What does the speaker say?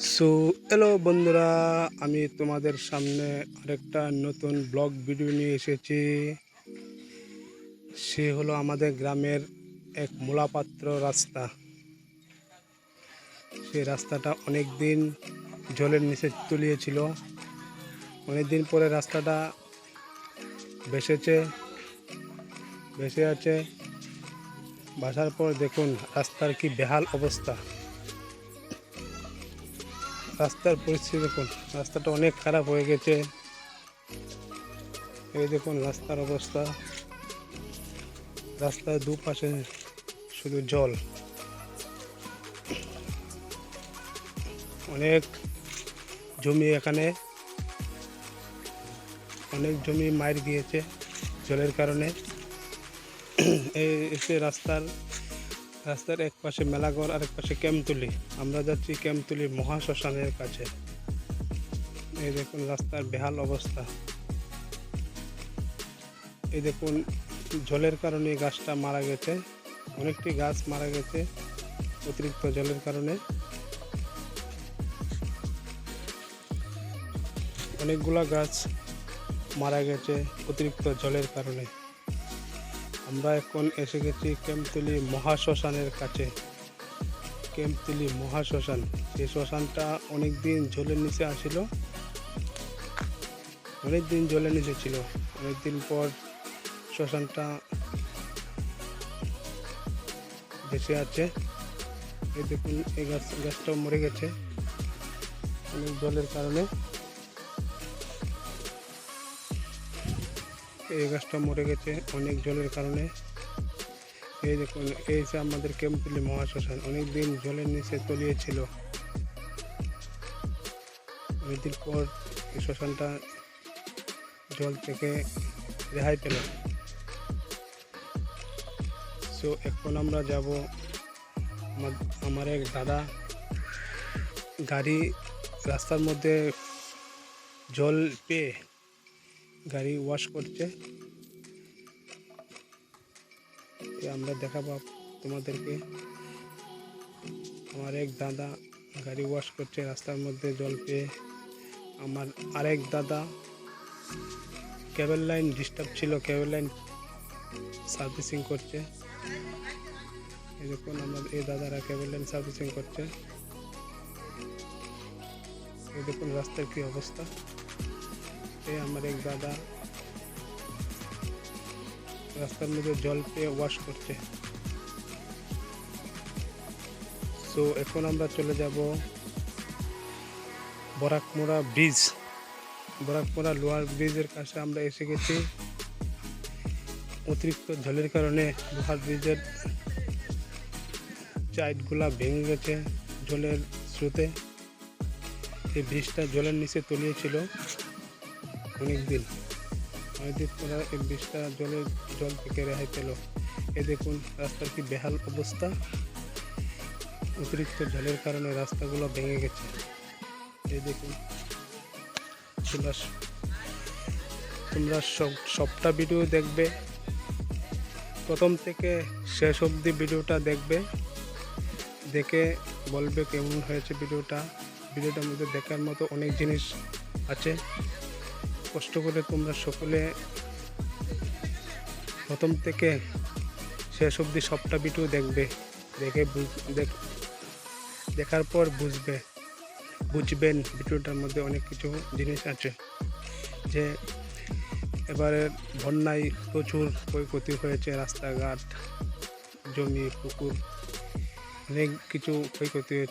So hello বন্ধুরা, আমি তোমাদের সামনে আরেকটা নতুন ব্লগ ভিডিও নিয়ে এসেছি। সে হলো আমাদের গ্রামের এক মূলাপাত্র রাস্তা। সেই রাস্তাটা অনেক দিন জলের নিচে তলিয়েছিল। অনেক দিন পরে রাস্তাটা ভেসেছে, ভেসে আছে। বাসার পর দেখুন, রাস্তার কি বেহাল অবস্থা। রাস্তার পরিস্থিতি দেখুন, রাস্তাটা অনেক খারাপ হয়ে গেছে। এই দেখুন রাস্তার অবস্থা। রাস্তার দুপাশে শুধু জল। অনেক জমি এখানে, অনেক জমি মার গিয়েছে জলের কারণে। এই রাস্তার রাস্তার এক পাশে আর এক পাশে ক্যাম্পতুলি আমরা যাচ্ছি ক্যাম্পতুলি মহাশ্মশানের কাছে। এই দেখুন রাস্তার বেহাল অবস্থা। এই দেখুন জলের কারণে গাছটা মারা গেছে। অনেকটি গাছ মারা গেছে অতিরিক্ত জলের কারণে। অনেকগুলা গাছ মারা গেছে অতিরিক্ত জলের কারণে। আমরা এখন এসে গেছি ক্যাম্পতলি মহাশ্মশানের কাছে। ক্যাম্পতলি মহাশ্মশান। সেই শ্মশানটা অনেক দিন জলের নিচে আসিল। অনেক দিন জলের নিচে ছিল। অনেক দিন পর শ্মশানটা ভেসে আছে এই দেখুন, এই গাছ, গাছটাও মরে গেছে। অনেক জলের কারণে। এই গাছটা মরে গেছে অনেক জলের কারণে। এই দেখুন, এই যে আমাদের কেম্পলি মহাশ্মশান অনেক দিন জলের নিচে তলিয়েছিল। অনেকদিন পর এই শ্মশানটা জল থেকে রেহাই পেল সো এখন আমরা যাব আমার- এক দাদা গাড়ি রাস্তার মধ্যে জল পেয়ে গাড়ি ওয়াশ করছে। আমরা দেখাবো তোমাদেরকে। আমার এক দাদা গাড়ি ওয়াশ করছে, রাস্তার মধ্যে জল পেয়ে। আমার আরেক দাদা কেবল লাইন ডিস্টার্ব ছিল কেবল লাইন সার্ভিসিং করছে। এরকম আমার এই দাদারা কেবল লাইন সার্ভিসিং করছে। এরকম রাস্তার কি অবস্থা। এই আমার এক দাদা রাস্তার মধ্যে জল পেয়ে ওয়াশ করছে। সো এখন আমরা চলে যাব বরাকমোড়া ব্রিজ। বরাকমোড়া লোয়ার ব্রিজের কাছে আমরা এসে গেছি। অতিরিক্ত জলের কারণে লোহার ব্রিজের চাইটগুলা ভেঙে গেছে জলের স্রোতে। এই ব্রিজটা জলের নিচে তলিয়েছিল অনেক দিন পরে এই ব্রিজটা জলের জল থেকে রেহাই পেল। এ দেখুন রাস্তার কি বেহাল অবস্থা। অতিরিক্ত জলের কারণে রাস্তাগুলো ভেঙে গেছে। এই দেখুন। তোমরা তোমরা সব, সবটা ভিডিও দেখবে। প্রথম থেকে শেষ অবধি ভিডিওটা দেখবে। দেখে বলবে কেমন হয়েছে ভিডিওটা। ভিডিওটার মধ্যে দেখার মতো অনেক জিনিস আছে। কষ্ট করে তোমরা সকলে প্রথম থেকে শেষ অবধি সবটা ভিডিও দেখবে। দেখে দেখ- দেখার পর বুঝবে, বুঝবেন ভিডিওটার মধ্যে অনেক কিছু জিনিস আছে যে এবারে বন্যায় প্রচুর ক্ষয়ক্ষতি হয়েছে, রাস্তাঘাট, জমি, পুকুর, অনেক কিছু ক্ষয়ক্ষতি হয়েছে।